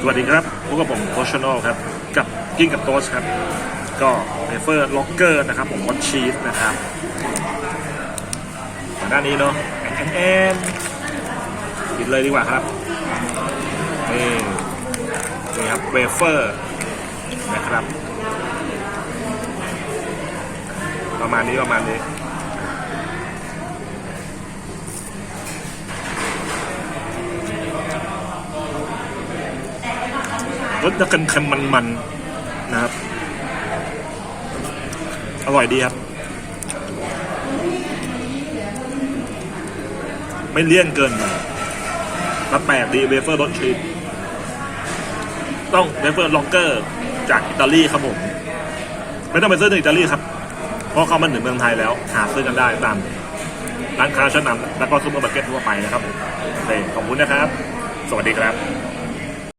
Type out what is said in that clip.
สวัสดีครับพบกับผมโคชโนครับ กับกินกับโต๊สครับ ก็เบเฟอร์ล็อกเกอร์นะครับ ผมวอตชีสนะครับก่อนหน้านี้เนาะแอนกินเลยดีกว่าครับ นี่นี่ครับเวเฟอร์นะครับ ประมาณนี้ประมาณนี้ รสจะเค็มๆมันๆนะครับ อร่อยดีครับ ไม่เลี่ยนเกินไปแล้วแปลกดีเวเฟอร์รสชีสต้องเวเฟอร์ล็อกเกอร์จากอิตาลีครับผม ไม่ต้องไปซื้อในอิตาลีครับ เพราะเขามันถึงเมืองไทยแล้ว หาซื้อกันได้ตามร้านค้าชั้นนำแล้วก็ซุปเปอร์มาร์เก็ตทั่วไปนะครับผมโอเคขอบคุณนะครับ สวัสดีครับ